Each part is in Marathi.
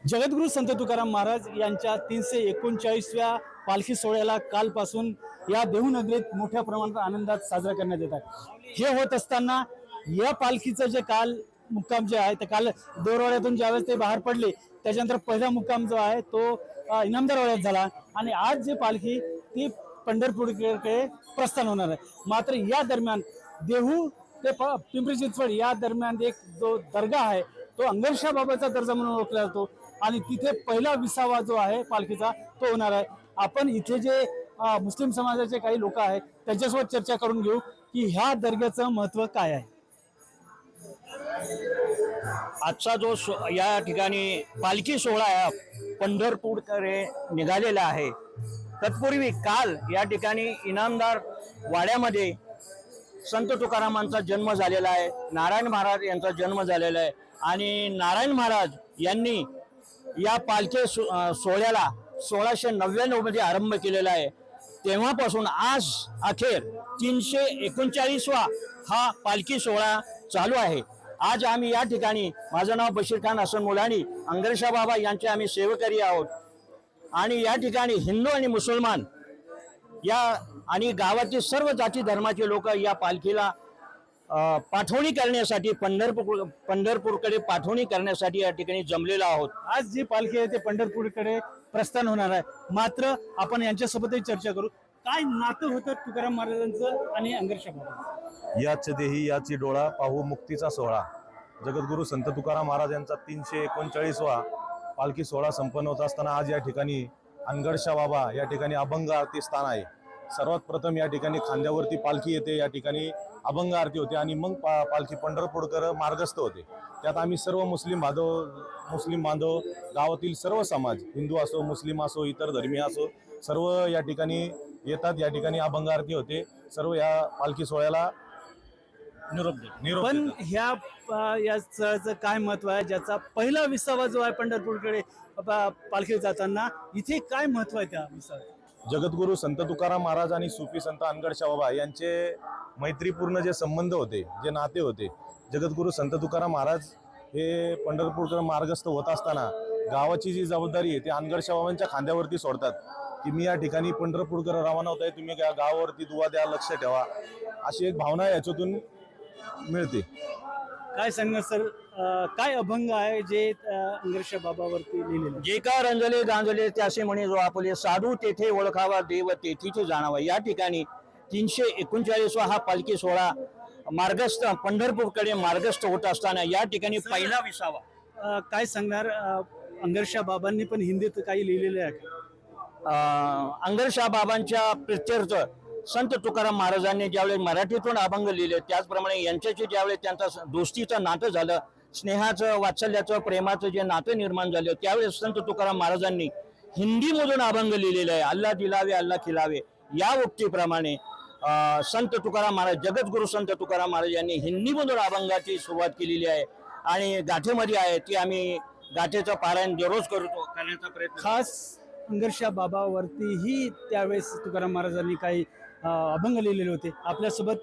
जगद्गुरु संत तुकाराम महाराज यांच्या तीनशे एकोणचाळीसव्या पालखी सोहळ्याला कालपासून या देहूनगरीत मोठ्या प्रमाणात आनंदात साजरा करण्यात येत आहे हे होत असताना या पालखीचं जे काल मुक्काम जे आहे ते काल दोरवाड्यातून ज्यावेळेस ते बाहेर पडले त्याच्यानंतर पहिला मुक्काम जो आहे तो इनामदारवाड्यात झाला आणि आज जी पालखी ती पंढरपूरकडे प्रस्थान होणार आहे. मात्र या दरम्यान देहू ते प- पिंपरी चिंचवड या दरम्यान एक जो दर्गा आहे तो अंगरशा बाबाचा दर्जा म्हणून ओळखला जातो. आणि तिथे पहिला विसावा जो आहे पालखीचा तो होणार आहे. आपण इथे जे मुस्लिम समाजाचे काही लोक आहेत त्यांच्यासोबत चर्चा करून घेऊ की ह्या दर्ग्याचं महत्त्व काय आहे. आजचा जो या ठिकाणी पालखी सोहळा पंढरपूरकडे निघालेला आहे. तत्पूर्वी काल या ठिकाणी इनामदार वाड्यामध्ये संत तुकारामांचा जन्म झालेला आहे. नारायण महाराज यांचा जन्म झालेला आहे. आणि नारायण महाराज यांनी या पालखी सो- सोहळ्याला सोळाशे नव्याण्णवमध्ये आरंभ केलेला आहे. तेव्हापासून आज अखेर तीनशे एकोणचाळीसवा हा पालखी सोहळा चालू आहे. आज आम्ही या ठिकाणी माझं नाव बशीर खान हसन मुलानी अंगरशा बाबा यांचे आम्ही सेवकरी आहोत. आणि या ठिकाणी हिंदू आणि मुसलमान या आणि गावातील सर्व जाती धर्माचे लोक या पालखीला पाठवणी करण्यासाठी पंढरपूर पंढरपूरकडे पाठवणी करण्यासाठी या ठिकाणी जमलेलो आहोत. आज जी पालखी आहे ते पंढरपूरकडे प्रस्थान होणार आहे. मात्र आपण यांच्यासोबतही चर्चा करू. काय नातं होतं तुकाराम महाराजांचं आणि अंगरशा याच देही याची डोळा पाहू मुक्तीचा सोहळा. जगद्गुरू संत तुकाराम महाराज यांचा तीनशे एकोणचाळीसवा पालखी सोहळा संपन्न होत असताना आज या ठिकाणी अनगडशा बाबा या ठिकाणी अभंग आरती स्थान आहे. सर्वात प्रथम या ठिकाणी खांद्यावरती पालखी येते. या ठिकाणी अभंग आरती होते आणि मग पा पालखी पंढरपूरकर मार्गस्थ होते. त्यात आम्ही सर्व मुस्लिम बांधव मुस्लिम बांधव गावातील सर्व समाज हिंदू असो मुस्लिम असो इतर धर्मीय असो सर्व या ठिकाणी येतात या ठिकाणी अभंग आरती होते. सर्व या पालखी सोहळ्याला निरोप पण. ह्या या स्थळाचं काय महत्त्व आहे? ज्याचा पहिला विसावा जो आहे पंढरपूरकडे पालखी जाताना इथे काय महत्त्व आहे त्या विसाव्याचं जगद्गुरू संत तुकाराम महाराज आणि सुफी संत अनगडशा बाबा यांचे मैत्रीपूर्ण जे संबंध होते जे नाते होते जगद्गुरू संत तुकाराम महाराज हे पंढरपूरकडे मार्गस्थ होत असताना गावाची जी जबाबदारी आहे ती अनगडशा बाबांच्या खांद्यावरती सोडतात. की मी या ठिकाणी पंढरपूरकडे रवाना होत आहे तुम्ही गावावरती दुवा द्या लक्ष ठेवा अशी एक भावना याच्यातून मिळते. काय सांगणार सर? काय अभंग आहे जे अंगरशा बाबावरती लिहिलेलं? जे का रंजले गांजले त्यासे म्हणे जो आपले साधू तेथे ओळखावा देव तेथीचे जाणावा. या ठिकाणी तीनशे एकोणचाळीसवा हा पालखी सोहळा मार्गस्थ पंढरपूरकडे मार्गस्थ होत असताना या ठिकाणी पहिला विसावा. काय सांगणार अंगरशा बाबांनी पण हिंदीत काही लिहिलेलं आहे अंगरशा बाबांच्या प्रित्यर्थ संत तुकाराम महाराजांनी ज्यावेळेस मराठीतून अभंग लिहिले त्याचप्रमाणे यांच्याशी ज्यावेळेस त्यांचा दोस्तीचं नातं झालं स्नेहाचं वात्सल्याचं प्रेमाचं जे नातं निर्माण झालं त्यावेळेस संत तुकाराम महाराजांनी हिंदीमधून अभंग लिहिलेलं आहे अल्ला दिलावे अल्ला खिलावे या उक्तीप्रमाणे संत तुकाराम महाराज जगद्गुरु संत तुकाराम महाराज यांनी हिंदीमधून अभंगाची सुरुवात केलेली आहे आणि गाठेमध्ये आहे ती आम्ही गाठेचं पारायण दररोज करतो करण्याचा प्रयत्न खास अंगरशा बाबावरतीही त्यावेळेस तुकाराम महाराजांनी काही अभंग लिहिलेले होते आपल्यासोबत.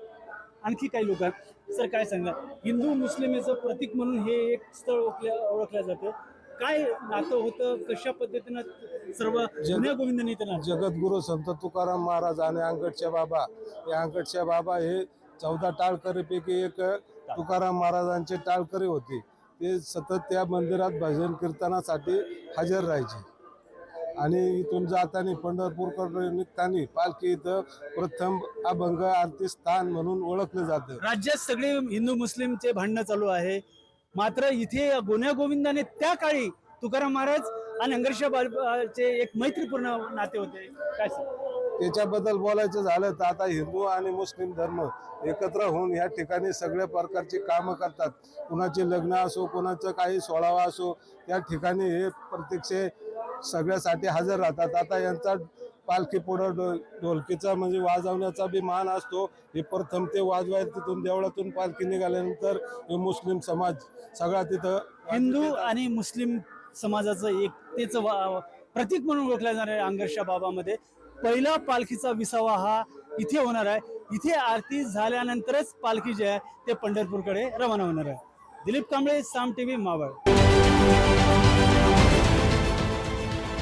आणखी काही लोक आहेत. सर काय सांगा? हिंदू मुस्लिमेचं प्रतीक म्हणून हे एक स्थळ ओळखल्या ओळखलं जातं. काय नातं होतं? कशा पद्धतीनं सर्व जुन्या गोविंदांनी नातं जगद्गुरु संत तुकाराम महाराज आणि अंगडच्या बाबा. हे अंगडच्या बाबा हे चौदा टाळकरीपैकी एक तुकाराम महाराजांचे टाळकरी होते. ते सतत त्या मंदिरात भजन कीर्तनासाठी हजर राहायचे. आणि इथून जाताना पंढरपूरकडे निघताना पालखी इथं प्रथम अभंग आरती स्थान म्हणून ओळखलं जातं. राज्यात सगळे हिंदू मुस्लिमचे भांडणं चालू आहे. मात्र इथे गुन्ह्या गोविंदाने त्या काळी तुकाराम महाराज आणि अंगरशा बाबाचे एक मैत्रीपूर्ण नाते होते. काय त्याच्याबद्दल बोलायचं झालं तर आता हिंदू आणि मुस्लिम धर्म एकत्र होऊन या ठिकाणी सगळ्या प्रकारची कामं करतात. कुणाचे लग्न असो कुणाचं काही सोळावा असो त्या ठिकाणी हे प्रत्यक्ष सगळ्यासाठी हजर राहतात. आता यांचा पालखी पुढं डो ढोलकीचा म्हणजे वाजवण्याचा बी मान असतो. हे प्रथम ते वाजवाय तिथून देवळातून पालखी निघाल्यानंतर हे मुस्लिम समाज सगळा तिथं हिंदू आणि मुस्लिम समाजाचं एकतेचं वा- प्रतीक म्हणून ओळखल्या जाणाऱ्या अंगरशा बाबामध्ये पहिला पालखीचा विसावा हा इथे होणार आहे. इथे आरती झाल्यानंतरच पालखी जे आहे ते पंढरपूरकडे रवाना होणार आहे. दिलीप कांबळे साम टीव्ही मावळ.